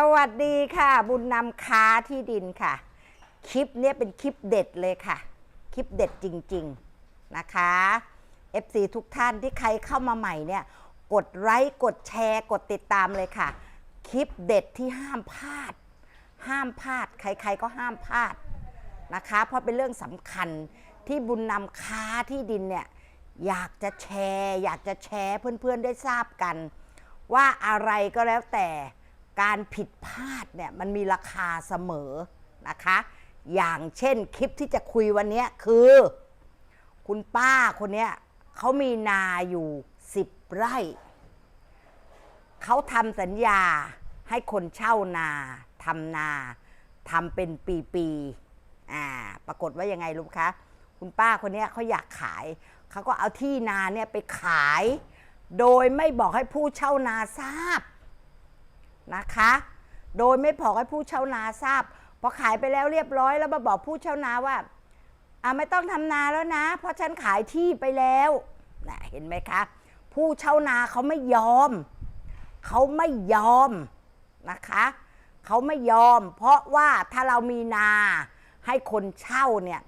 สวัสดีค่ะ บุญนำค้าที่ดินค่ะ คลิปนี้เป็นคลิปเด็ดเลยค่ะ คลิปเด็ดจริง ๆนะคะ FC ทุกท่านที่ใครเข้ามาใหม่เนี่ย กดไลค์กดแชร์กดติดตามเลยค่ะ คลิปเด็ดที่ห้ามพลาด ห้ามพลาด ใครๆก็ห้ามพลาดนะคะ เพราะเป็นเรื่องสำคัญที่บุญนำค้าที่ดินเนี่ยอยากจะแชร์ อยากจะแชร์เพื่อนๆได้ทราบกัน ว่าอะไรก็แล้วแต่ การผิดพลาดเนี่ยมันมีราคาเสมอนะคะ อย่างเช่นคลิปที่จะคุยวันนี้คือ คุณป้าคนเนี้ยเขามีนาอยู่10ไร่เขาทำสัญญาให้คนเช่านาทำนาทำเป็นปีๆอ่าปรากฏว่ายังไงรู้คะคุณป้าคนเนี้ยเขาอยากขาย เขาก็เอาที่นาเนี่ยไปขาย โดยไม่บอกให้ผู้เช่านาทราบ นะคะ โดยไม่บอกให้ผู้เช่านาทราบพอขายไปแล้วเรียบร้อยแล้วมาบอกผู้เช่านาว่าอ่าไม่ต้องทำนาแล้วนะ เพราะฉันขายที่ไปแล้วนะเห็นไหมคะ ผู้เช่านาเขาไม่ยอม เขาไม่ยอมนะคะเขาไม่ยอม เพราะว่าถ้าเรามีนาให้คนเช่าเนี่ย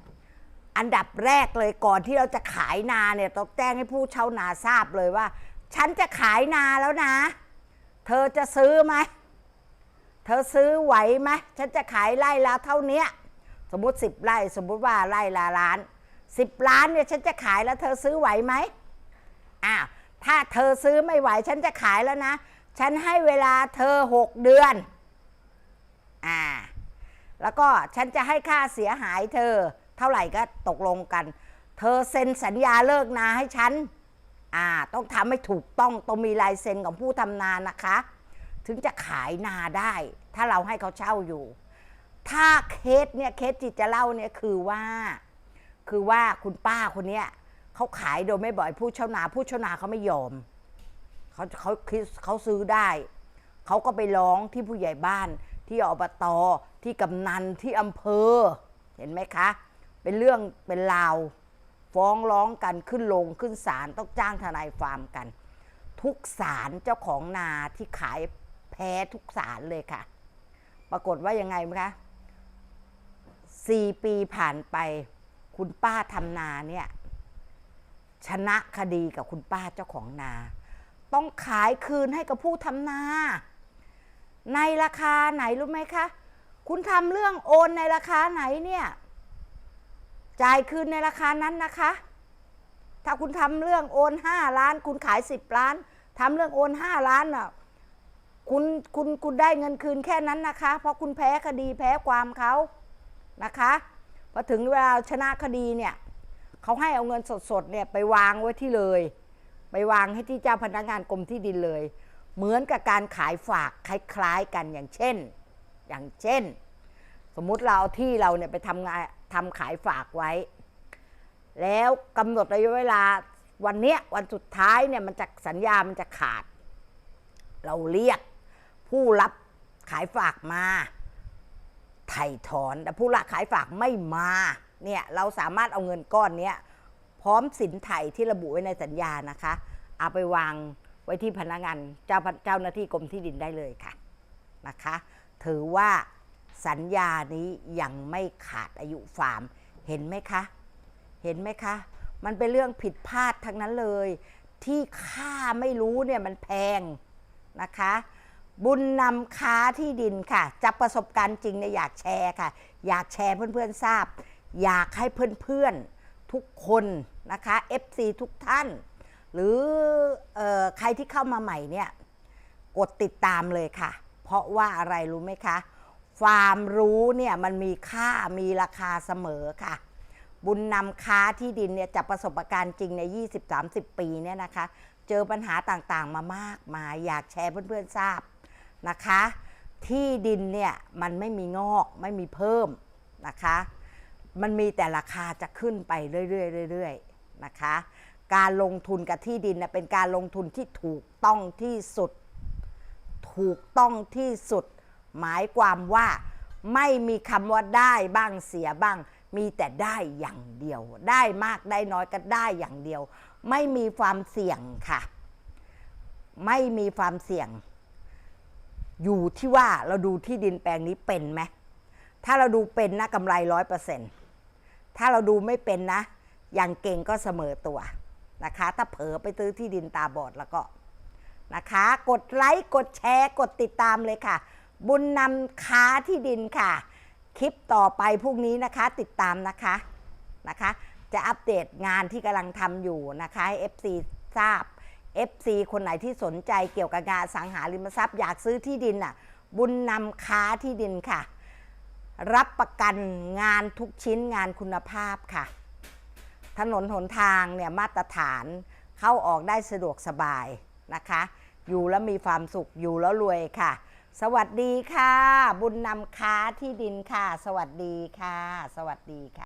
อันดับแรกเลยก่อนที่เราจะขายนาเนี่ยต้องแจ้งให้ผู้เช่านาทราบเลยว่า ฉันจะขายนาแล้วนะ เธอจะซื้อไหม เธอซื้อไหวไหมฉันจะขายไร่ละเท่าเนี้ย สมมติสิบไร่สมมติว่าไร่ละล้านสิบล้านเนี่ยฉันจะขายแล้ว เธอซื้อไหวไหมอ้าวถ้าเธอซื้อไม่ไหว ฉันจะขายแล้วนะ ฉันให้เวลาเธอหกเดือนอ่าแล้วก็ฉันจะให้ค่าเสียหายเธอ เท่าไหร่ก็ตกลงกัน เธอเซ็นสัญญาเลิกนาให้ฉัน อ่าต้องทำให้ถูกต้องต้องมีลายเซ็นของผู้ทำนานะคะ ถึงจะขายนาได้ ถ้าเราให้เขาเช่าอยู่ ถ้าเคสเนี่ยเคสจิตจะเล่าเนี่ยคือว่า คือว่าคุณป้าคนเนี้ยเขาขายโดยไม่บอกผู้เช่านา ผู้เช่านาเขาไม่ยอมเขาเขาคิดเขาซื้อได้เขาก็ไปร้องที่ผู้ใหญ่บ้านที่อบตที่กำนันที่อำเภอ เห็นไหมคะ เป็นเรื่องเป็นราว ฟ้องร้องกันขึ้นลงขึ้นศาลต้องจ้างทนายฟาร์มกัน ทุกศาลเจ้าของนาที่ขายแพ้ทุกศาลเลยค่ะ ปรากฏว่ายังไงไหมคะสี่ปีผ่านไป คุณป้าทำนาเนี่ยชนะคดีกับคุณป้าเจ้าของนา ต้องขายคืนให้กับผู้ทำนา ในราคาไหนรู้ไหมคะ คุณทำเรื่องโอนในราคาไหนเนี่ย จ่ายคืนในราคานั้นนะคะ ถ้าคุณทำเรื่องโอนห้าล้าน คุณขายสิบล้านทำเรื่องโอนห้าล้านน่ะคุณคุณคุณได้เงินคืนแค่นั้นนะคะ เพราะคุณแพ้คดีแพ้ความเขานะคะพอถึงเวลาชนะคดีเนี่ยเขาให้เอาเงินสดๆเนี่ยไปวางไว้ที่เลย ไปวางให้ที่เจ้าพนักงานกรมที่ดินเลย เหมือนกับการขายฝากคล้ายๆกันอย่างเช่น อย่างเช่น สมมุติเราเอาที่เราเนี่ยไปทำงานทำขายฝากไว้ แล้วกำหนดระยะเวลาวันเนี้ยวันสุดท้ายเนี่ยมันจะสัญญามันจะขาด เราเรียกผู้รับขายฝากมาไถ่ถอนแต่ผู้รับขายฝากไม่มาเนี่ยเราสามารถเอาเงินก้อนเนี้ยพร้อมสินไถ่ที่ระบุไว้ในสัญญานะคะ เอาไปวางไว้ที่พนักงานเจ้าพเจ้าหน้าที่กรมที่ดินได้เลยค่ะนะคะ ถือว่า สัญญานี้ยังไม่ขาดอายุฟาร์มเห็นไหมคะ เห็นไหมคะ มันเป็นเรื่องผิดพลาดทั้งนั้นเลย ที่ค่าไม่รู้เนี่ยมันแพงนะคะ บุญนำค้าที่ดินค่ะจากประสบการณ์จริงเนี่ยอยากแชร์ค่ะ อยากแชร์เพื่อนๆทราบ อยากให้เพื่อนๆทุกคนนะคะ FC ทุกท่าน หรือออใครที่เข้ามาใหม่เนี่ยกดติดตามเลยค่ะ เพราะว่าอะไรรู้ไหมคะ ความรู้เนี่ยมันมีค่ามีราคาเสมอค่ะ บุญนำค้าที่ดินเนี่ยจากประสบการณ์จริงใน 20-30 ปีเนี่ยนะคะ เจอปัญหาต่างๆมามากมายอยากแชร์เพื่อนๆทราบนะคะ ที่ดินเนี่ยมันไม่มีงอกไม่มีเพิ่มนะคะ มันมีแต่ราคาจะขึ้นไปเรื่อยๆเรื่อยๆนะคะ การลงทุนกับที่ดินเนเป็นการลงทุนที่ถูกต้องที่สุด ถูกต้องที่สุด หมายความว่าไม่มีคำว่าได้บ้างเสียบ้าง มีแต่ได้อย่างเดียว ได้มากได้น้อยก็ได้อย่างเดียว ไม่มีความเสี่ยงค่ะ ไม่มีความเสี่ยง อยู่ที่ว่าเราดูที่ดินแปลงนี้เป็นไหมถ้าเราดูเป็นนะกำไรร้อยเปอร์เซ็นต์ถ้าเราดูไม่เป็นนะ อย่างเก่งก็เสมอตัวนะคะ ถ้าเผลอไปซื้อที่ดินตาบอดแล้วก็นะคะ กดไลค์ กดแชร์ กดติดตามเลยค่ะ บุญนำค้าที่ดินค่ะ คลิปต่อไปพรุ่งนี้นะคะติดตามนะคะนะคะ จะอัปเดตงานที่กำลังทำอยู่นะคะให้ FC ทราบ FC คนไหนที่สนใจเกี่ยวกับงานสังหาริมทรัพย์อยากซื้อที่ดินน่ะบุญนำค้าที่ดินค่ะ รับประกันงานทุกชิ้นงานคุณภาพค่ะ ถนนหนทางเนี่ยมาตรฐานเข้าออกได้สะดวกสบายนะคะ อยู่แล้วมีความสุขอยู่แล้วรวยค่ะ สวัสดีค่ะ บุญนำค้าที่ดินค่ะ สวัสดีค่ะ สวัสดีค่ะ